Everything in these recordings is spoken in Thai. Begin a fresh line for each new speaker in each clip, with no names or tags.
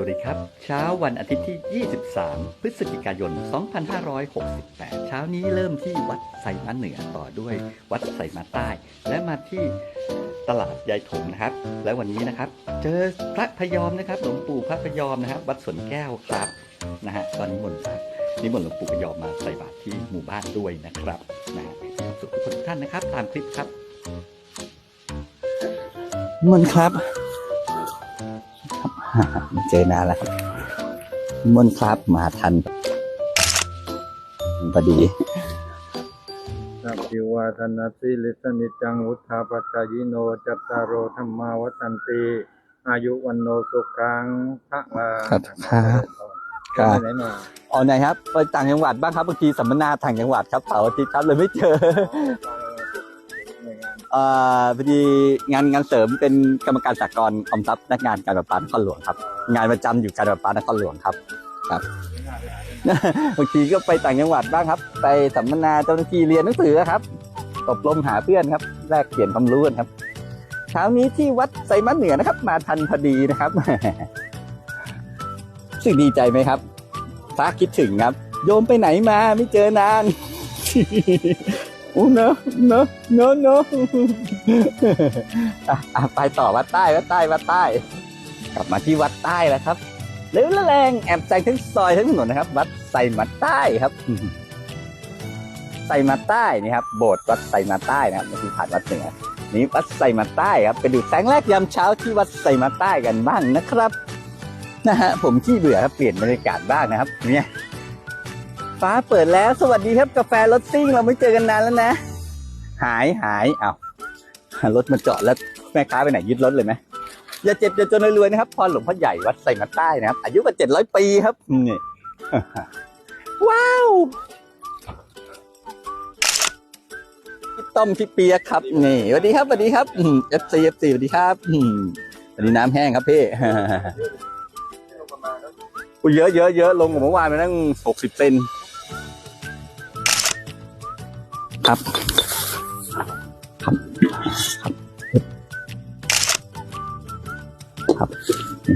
วัสดีครับ เช้าวันอาทิตย์ที่ 23 พฤศจิกายน 2568 เช้านี้เริ่มที่วัดไซมาเหนือต่อด้วยวัดไซมาใต้ และมาที่ตลาดยายถงนะครับ และวันนี้นะครับ เจอพระพยอมนะครับหลวงปู่พระพยอมนะครับ วัดสวนแก้วครับนะฮะตอนนี้มนต์ครับนิมนต์หลวงปู่พยอมมาใส่บาตรที่หมู่บ้านด้วยนะครับนะฮะสุขทุกท่านนะครับ ตามคลิปครับมนครับ เจอนานแล้วครับนิมนต์ครับมาทันพอดี
สัพพิวาทนาสิลิสนิจจังวุธาปัจจายโนจัตตารโอธรรมาวัตันติอายุวันโนสุขังพระลา
ครับครับ
ไปไหนมา
อ๋อไหนครับ ไปต่างจังหวัดบ้างครับบางทีสัมมนาต่างจังหวัดครับเสาร์อาทิตย์ครับเลยไม่เจอ พอดีงานงานเสริมเป็นกรรมการสากลออมทรัพย์นักงานการประปานครหลวงครับ งานประจำอยู่การประปานครหลวงครับครับบางทีก็ไปต่างจังหวัดบ้างครับ ไปสัมมนาเจ้าหน้าที่เรียนหนังสือครับอบรมหาเพื่อนครับ แลกเปลี่ยนความรู้กันครับเช้านี้ที่วัดไซมัสเหนือนะครับ มาทันพอดีนะครับสึกดีใจไหมครับฟ้าคิดถึงครับ โยมไปไหนมาไม่เจอนาน อ้เนอะเนอะเนอะเนอะอะอะไปต่อวัดใต้วัดใต้วัดใต้ กลับมาที่วัดใต้แล้วครับเร็วละแรงแอบแซงทั้งซอยทั้งถนนนะครับ วัดไซมัดใต้ครับไซมัดใต้นี่ครับโบสถ์วัดไซมัดใต้นะครับนี่คือผ่านวัดเหนือนี่วัดไซมัดใต้ครับไปดูแสงแรกยามเช้าที่วัดไซมัดใต้กันบ้างนะครับนะฮะผมขี้เบื่อครับเปลี่ยนบรรยากาศบ้างนะครับ เนี่ย ฟ้าเปิดแล้วสวัสดีครับกาแฟรถซิ่งเราไม่เจอกันนานแล้วนะ หายหายเอารถมาจอดแล้วแม่ค้าไปไหนยึดรถเลยไหมอย่าเจ็บอย่าจนรวยนะครับพรหลวงพ่อใหญ่วัดไซมัดใต้นะครับ อายุกว่าเจ็ดร้อยปีครับนี่ว้าวพี่ต้อมพี่เปียกครับ นี่สวัสดีครับสวัสดีครับเอฟซีเอฟซีสวัสดีครับอืมวันนี้น้ำแห้งครับพี่อุ้ยเยอะเยอะเยอะลงกว่าเมื่อวานไปตั้งหกสิบเซน ครับครับครับ ครับ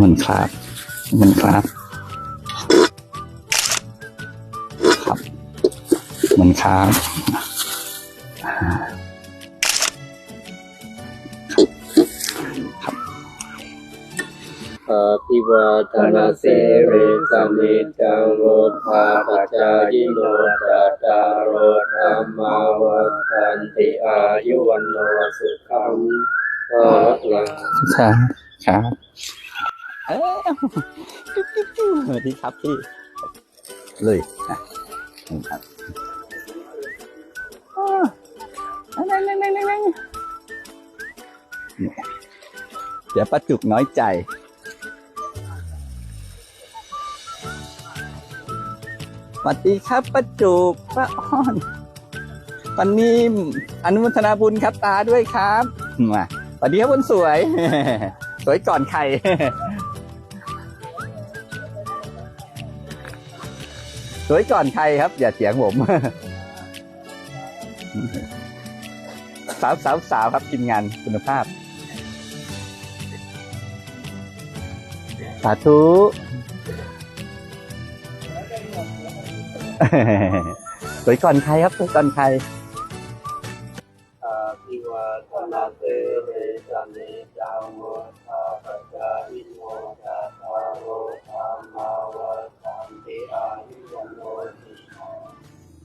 มันครับมันครับครับมันครับา
พิวาทนาเสเรสนิจังโวธาปัจจายโนจา โอธรรมาวัฏันติอายุวันโนสุขังภาลัง
ครับครับเอ้ยปิ๊บปิ๊บปิ๊บสวัสดีครับพี่ เลยนะนี่ครับอ่านั่งนั่งนั่งนั่งนั่งเนี่ยเดี๋ยวป้าจุกน้อยใจ วัสดีครับป้าจุกป้าอ้อน วันนี้อนุโมทนาบุญครับตาด้วยครับมาสวัสดีครับคนสวย สวยก่อนใครสวยก่อนใครครับ อย่าเถียงผม สาวสาวสาวครับทีมงานคุณภาพ สาธุ สวยก่อนใครครับสวยก่อนใคร
อาภิวาทนาเสเรสนิจังโวธาปจายโนจัตตารโอธรรมาวัฏันติอายุวันโนสุขัง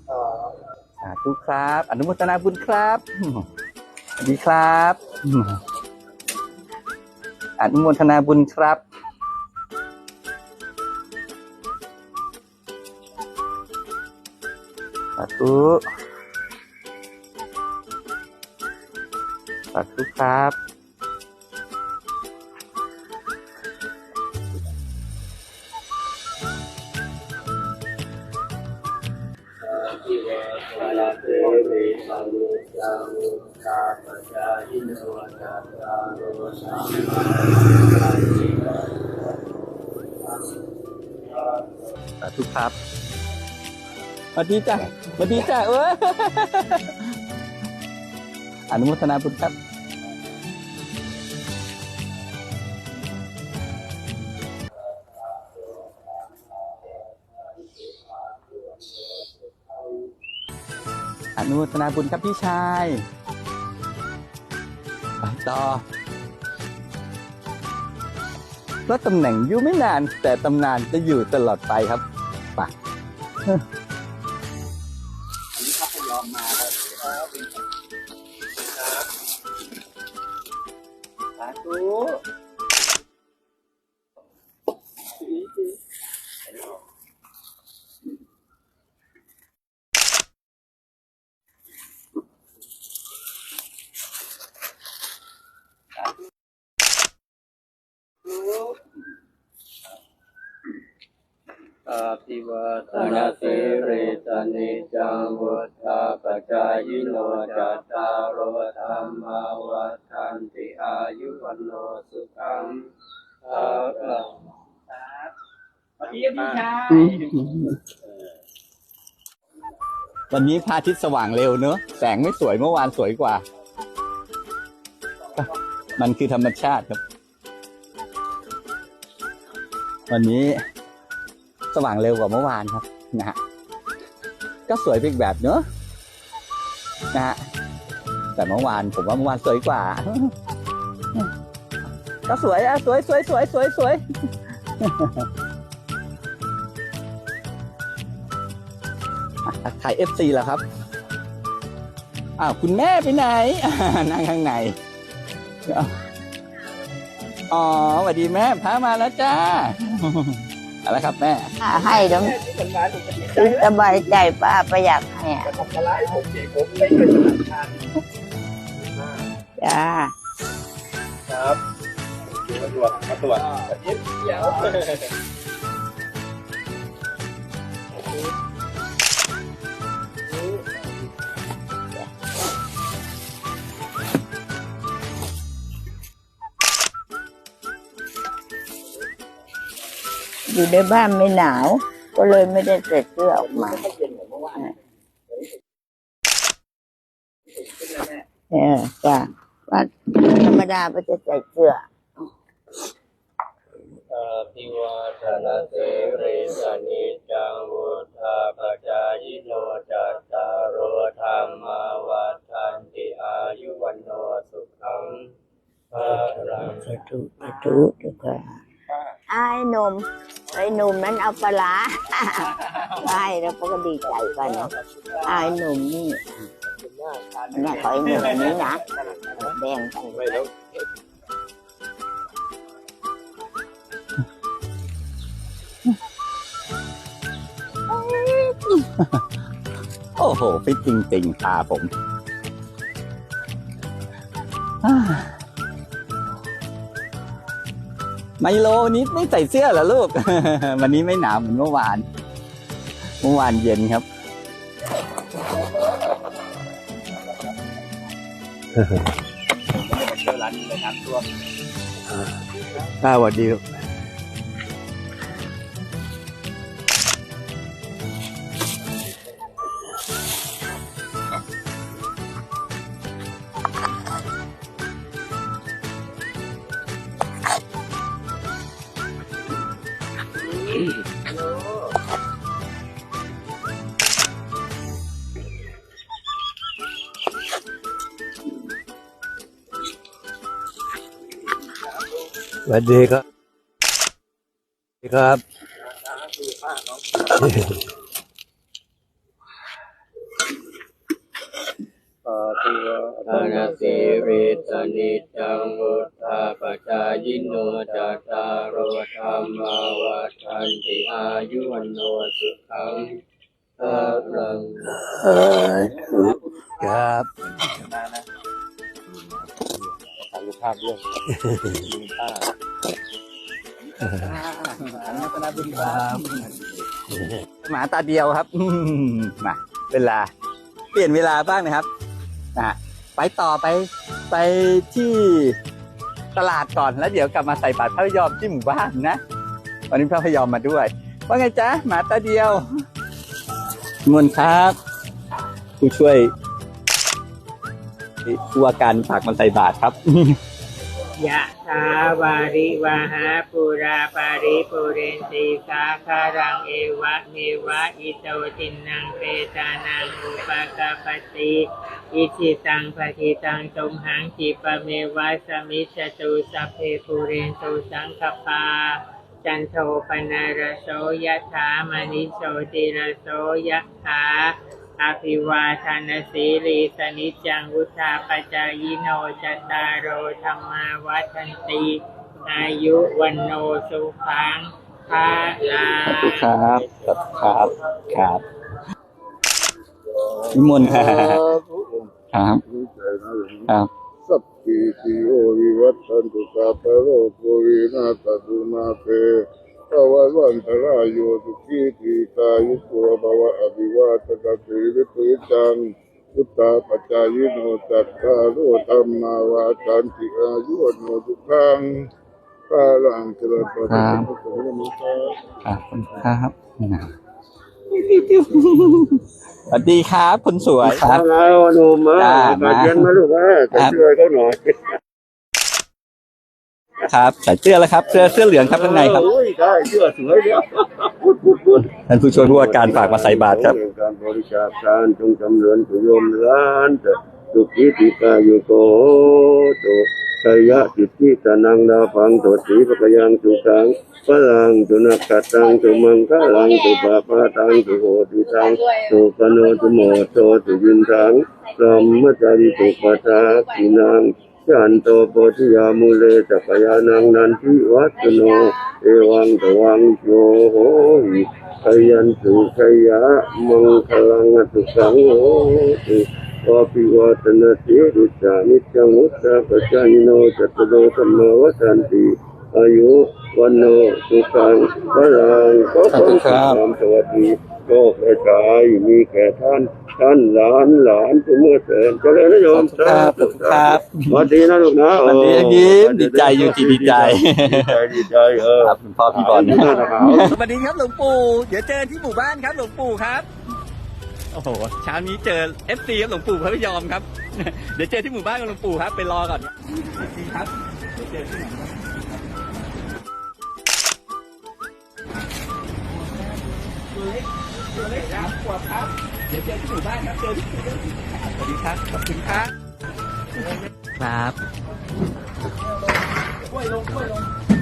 ภาลัง
สาธุครับ อนุโมทนาบุญครับดีครับอนุโมทนาบุญครับ ธุสาธุครับ
ที่วาทนาเสาปจายโนจัตตารโอธรรมาวัฏันติอายุวันโนสุขัง
สาธุครับ สวัสดีจ้ะสวัสดีจ้ะเอออนุโมทนาบุญครับอนุโมทนาบุญครับพี่ชายไปต่อเพราะตำแหน่งอยู่ไม่นานแต่ตำนานจะอยู่ตลอดไปครับไป ลองมาครับครับครับสาธุ
อาภิวาทนาสิริสนิจังวุฒาปจายโนจัตตารโอธรรมาวัฏันติอายุวันโนสุขังภาลัง
วันนี้พระอาทิตย์สว่างเร็วเนอะแสงไม่สวยเมื่อวานสวยกว่า มันคือธรรมชาติครับ วันนี้ สว่างเร็วกว่าเมื่อวานครับนะฮะก็สวยอีกแบบเนอะนะฮะแต่เมื่อวานผมว่าเมื่อวานสวยกว่า ก็สวยอะสวยสวยสวยสวยสวยถ่ายเอฟซีแล้วครับอ้าวคุณแม่ไปไหนอ่านั่งข้างในอ๋อสวัสดีแม่พามาแล้วจ้า อะไรครับแม่
ป้าให้แล้วสบายใจป้าประหยัดให้อะจ้า
ครับมาตรวจมาตรวจ
อยู่ในบ้านไม่หนาว ก็เลยไม่ได้ใส่เสื้อออกมาเออจ้าว่าธรรมดาก็จะใส่เสื้อ
อาภิวาทนาสิริสนิจังวุฒาปจายโนจัตตารโอธรรมาวัฏันติอายุวันโนสุขังภาลัง
สาธุสา มนั้นเอาปลาร้าไอ้แล้วเขาก็ดีใจกันเนาะไอ้หนุ่มนี่เนี่ยขอไอ้หนุ่มอันนี้นะแบ่งกัน
โอ้โหฟิตจริงๆตาผม ไมโลนี้ไม่ใส่เสื้อเหรอลูก วันนี้ไม่หนาวเหมือนเมื่อวาน เมื่อวานเย็นครับ
อ่าสวัสดีครับสวัสดีครั สวัสดีครับ
อาภิวาทนาสิริสนิจังวุฒาปจายิโนจัตตารโอธรรมาวัฏันติอายุวันโนสุขังพลังครับ ภาลัง
เออ
ครับ
หมาตาเดียวครับมมาเวลา เปลี่ยนเวลาบ้างนะครับนะไปต่อไปไปที่ตลาดก่อนแล้วเดี๋ยวกลับมาใส่บาตรพระพยอมที่หมู่บ้านนะ วันนี้พระพยอมมาด้วย ว่าไงจ๊ะหมาตาเดียวมนครับผู้ช่วย ผู้ว่าการฝากมาใส่บาตรครับ
ยะถาวาริวาหาปุราปาริปุเรนติสาคารังเอวะเมวะอิโตตินังเปตานังอุปกาปติอิชิตังปฏิตังจมหังจิปะเมวะสมิจจตุสัพเพปุเรนตุสังคปาจันโทปนารโสยะถามณิโชติรโสยะถา อภิวาทานสีลีสนิจจังวุธาปจายโนจตารโรธรรมาวัฒนติอายุวันโนสุขังภาลา
ครับครับครับนิมนต์ครับครับครับ
สัพพิติโยวิวัตชันตุสัพพะโรโควินาศตุมาเต ภวัวันตรายโยสุขีติกายุโกภวะอภิวาทกติวิปุจังพุทธาปัจจายโนจัตตาโรธรรมาวาจันติอายุวโนทุขังกาลังเจริญปฏิบัติธรรมนิสัย
ครับขอบคุณครับสวัสดีครับคุณสวยครับ
ไงวะหนุ่มมา
จ้ามา
เย็นมาลูกเอ้ย
ครับ
ช่วยเขาหน่อย
ครับใส่เสื้อแล้วครับ เสื้อเสื้อเหลืองครับข้างในครับ
โอ้ยได้เชื่อสวยเดียวพูดพูดพูด
ท่านผู้ช่วยผู้ว่าการฝากมาใส่บาตรครับ
เองการบริจาคทานจงจำเริญสุโยมล้านเถิดสุขีติกายุโกโตชยะจิตติตานังดาพังโตสีปะกยังสุขังพลังตุนักขตังตุมังคะลังตุปาปาตังตุโหติตังตุปโนตุโมโตตุยินทังพรหมจาริตุปทากินัง ยันโตโพธิยามุเลจักยานังนันทิวัตโน เอวังตวังโยโหหิขยันตุขยะมังคลังตุสังโหติวาปิวัตนาติริจานิจังมุตตะปัจจายโนจัตโตธรรมวัฏันติอายุวันโนสุขังพลังขอความสุขความสวัสดี โชคและกายมีแก่ท่าน ท่านหลานหลานผู้เมื่อเสริญเจริญนะโยม
ครับครับ
สวัสดีนะลูกนะ
สวัสดียิ้มดีใจอยู่ดีดีใจ
ดีใจดีใจเออ
ครับคุณพ่อพี่บอล
นะครั
สวัสดีครับหลวงปู่เดี๋ยวเจอที่หมู่บ้านครับหลวงปู่ครับโอ้โหเช้านี้เจอ FC ครับหลวงปู่พระพยอมครับ เดี๋ยวเจอที่หมู่บ้านกับหลวงปู่ครับไปรอก่อนครับเดี๋ยวเจอที่ไหนครับตัวเล็ก ตัวเล็กสามขวบครับ เดี๋ยวเจอที่หมู่บ้านครับเจอที่สวัสดีครับ ขอบคุณครับครับครับ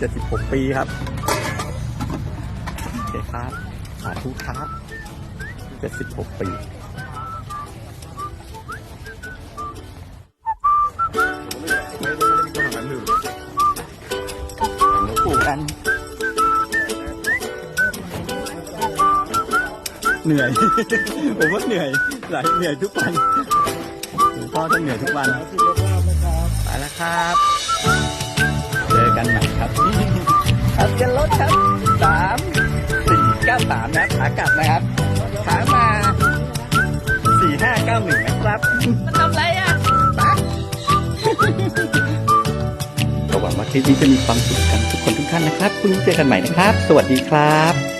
76 ปีครับ โอเคครับสาธุครับ 76 ปีกันเหนื่อย ผมว่าเหนื่อย หลายเหนื่อยทุกวันพ่อต้เหนื่อยทุกวันไปแล้วครับ กันใหม่ครับทะเบียนรถครับสามสี่เก้าสามนะครับขากลับนะครับขามาสี่ห้าเก้าหนึ่งนะครับมันทำไรอะปะก็หวังว่าคลิปนี้จะมีความสุขกันทุกคนทุกท่านนะครับพรุ่งนี้เจอกันใหม่นะครับ สวัสดีครับ